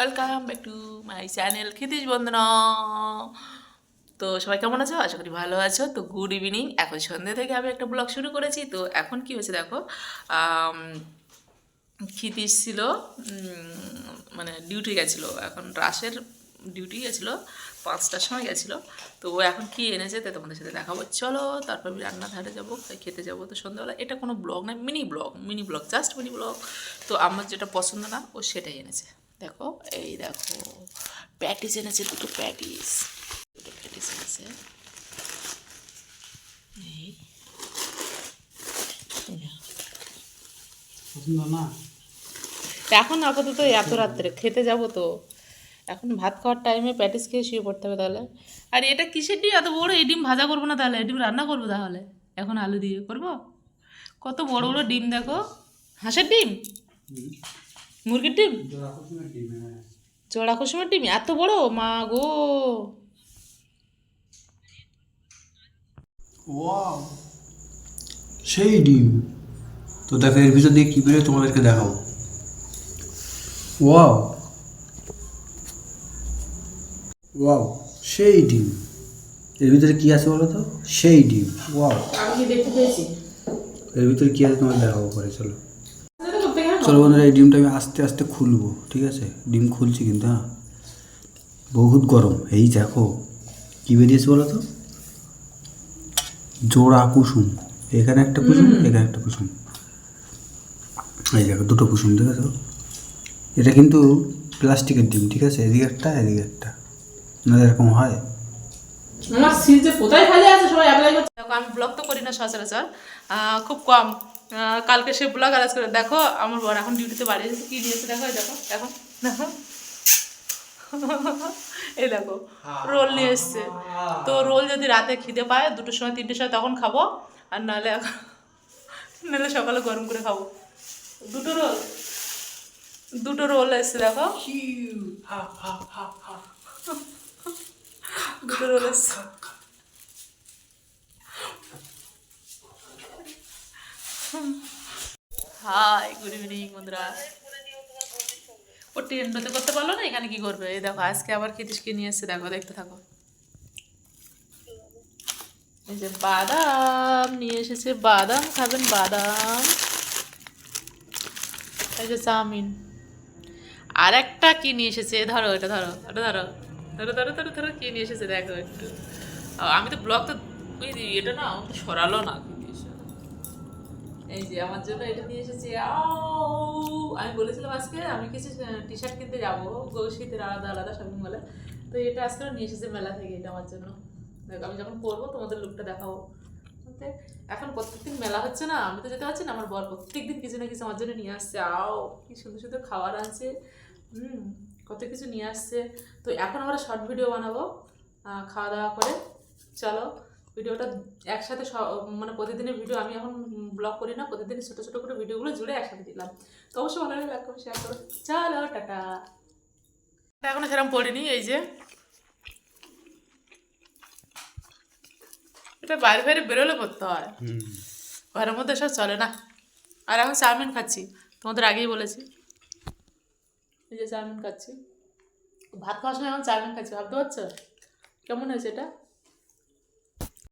Welcome back to my channel Kshitish Bandana তো সবাই কেমন আছো? আশা করি ভালো আছো। তো গুড ইভিনিং এখন সন্ধ্যে থেকে আমি একটা ব্লগ শুরু করেছি। তো এখন কি হয়েছে দেখো? ক্ষিতিশ ছিল মানে ডিউটি গেছিল। এখন রাশের ডিউটি গেছিল। পাঁচটার সময় গেছিল। তো ও এখন কি এনেছে তাই তোমাদের সাথে দেখাবো। চলো, তারপর আমি রান্না ধারে যাব খেতে যাব। তো সন্ধ্যাবেলা, এটা কোনো ব্লগ না mini blog mini blog just mini blog তো আমার যেটা পছন্দ না, ও সেটাই এনেছে। দেখো এই দেখো প্যাটিস এনেছে দুটো প্যাটিস। দুটো প্যাটিস এনেছে। এখন আপাতত এত রাত্রে খেতে যাব তো। এখন ভাত খাওয়ার টাইমে প্যাটিস খেয়ে শুয়ে পড়তে হবে তাহলে। আর এটা কিসের ডিম? এত বড় এই ডিম ভাজা করব না তাহলে। এই ডিম রান্না করব তাহলে। এখন আলু দিয়ে করব। কত বড় বড় ডিম দেখো। হাঁসের ডিম? মুরগির ডিম? জোড়া কুসুমের ডিম হ্যাঁ। চড়া কুসুমের ডিম? এত বড়? মা গো। সেই ডিম। তো দেখো এর ভিতর দিয়ে কী বেরোয় তোমাদেরকে দেখাবো। ওয়াও। ওয়াও সেই ডিম। এর ভিতরে কি আছে বলো তো? সেই ডিম। ওয়াও। আমি কি দেখতে পেয়েছি? এর ভিতরে কি আছে তোমাকে দেখাবো পরে চলো। চলো বন্ধুরা এই ডিমটা আমি আস্তে আস্তে খুলবো ঠিক আছে? ডিম খুলছি কিন্তু হ্যাঁ? বহুত গরম। এই দেখো কি বেরিয়েছে বলো তো? জোড়া কুসুম। এখানে একটা কুসুম এখানে একটা কুসুম। এই দেখো দুটো কুসুম ঠিক আছে? এটা কিন্তু প্লাস্টিকের ডিম ঠিক আছে? এদিকে একটা এদিকে একটা। না এরকম হয়? আমার যে কোথায় খালি আছে? সবাই অ্যাপ্লাই করছে। আমি ব্লগ তো করি না সচরাচর। খুব কম। কালকে সে ব্লগ আলাজ করে দেখো আমার বর এখন ডিউটিতে বাড়ি এসেছে কি দিয়েছে দেখো দেখো দেখো দেখো। এই দেখো রোল নিয়ে এসছে। তো রোল যদি রাতে খিদে পায় দুটোর সময় তিনটের সময় তখন খাব আর নাহলে এখন নাহলে সকালে গরম করে খাব। দুটো রোল দুটো রোল এসছে দেখো। দুটো রোল এসছে। হাই গুড ইভিনিং বন্ধুরা ও ট্রেনটাতে করতে পারল না? এখানে কি করবে? এই দেখো, আজকে আবার খিটিসকে নিয়ে এসছে। দেখো, দেখতে থাকো। এই যে বাদাম নিয়ে এসেছে। বাদাম, খাবেন বাদাম। এই যে চাউমিন। আর একটা কি নিয়ে এসেছে? ধরো, এটা ধরো এটা ধরো ধরো ধরো ধরো ধরো, কি নিয়ে এসেছে? দেখো একটু। আমি তো ব্লগ তো এটা না সরালো না। কি। এই যে, আমার জন্য এটা নিয়ে এসেছে! আমি বলেছিলাম আজকে, আমি কিছু টি শার্ট কিনতে যাব। শীতের আলাদা আলাদা শপিং মলে তো এটা আজকে নিয়ে এসেছে মেলা থেকে এটা আমার জন্য। দেখো, আমি যখন পরবো, তোমাদের লুকটা দেখাবো। এখন প্রত্যেকদিন মেলা হচ্ছে না, আমি তো যেতে পারছি না, আমার বর প্রত্যেকদিন কিছু না কিছু আমার জন্য নিয়ে আসছে। আও, কি সুন্দর সুন্দর খাবার আনছে। হুম, কত কিছু নিয়ে আসছে। তো এখন আমরা শর্ট ভিডিও বানাবো। খাওয়া দাওয়া করে, চলো। ভিডিওটা একসাথে মানে প্রতিদিনের ভিডিও আমি এখন ব্লগ করি না প্রতিদিন ছোটো ছোটো করে ভিডিওগুলো জুড়ে একসাথে দিলাম। তো অবশ্যই ভালো লাইক করো শেয়ার করো। চলো টাটা। এখনও সেরকম পড়িনি এই যে। এটা বাইরে বাইরে বেরোলে পড়তে হয়। ঘরের মধ্যে সব চলে না। আর এখন চাউমিন খাচ্ছি তোমাদের আগেই বলেছি। এই যে চাউমিন খাচ্ছি। ভাত খাওয়ার সময় এখন চাউমিন খাচ্ছি ভাবতে পারছ? কেমন হয়েছে এটা?